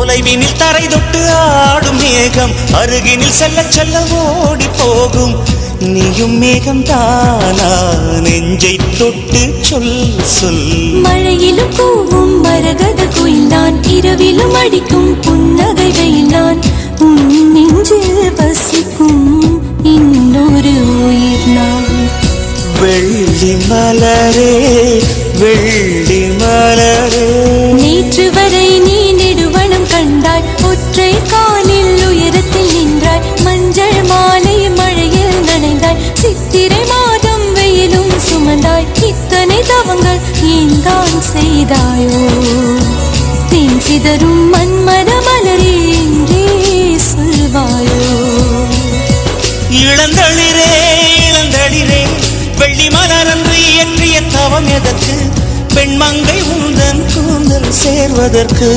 தொலைவினில் தரை தொட்டு ஆடும் மேகம். அருகினில் செல்ல செல்ல ஓடி போகும். நீயும் மேகம் தானா நெஞ்சை தொட்டு சொல் சொல். மழையிலும் கூவும் மரகத குயில் நான் இரவிலும் அடிக்கும் புன்னகை வெயில் நான் உன் நெஞ்சில் வசிக்கும் இன்னொரு உயிர் நான். வெள்ளி மலரே வெள்ளி செய்தாய் இத்தனை தவங்கள் ஏன் தான் செய்தாயோ? தென் சிதறும் மன்மத மலரே என்றே சொல்வாயோ? இளந்தளிரே இளந்தளிரே வெள்ளி மலரன்று இயற்றிய தவம் எதற்கு? பெண்மங்கை உந்தன் கூந்தல் சேர்வதற்கு.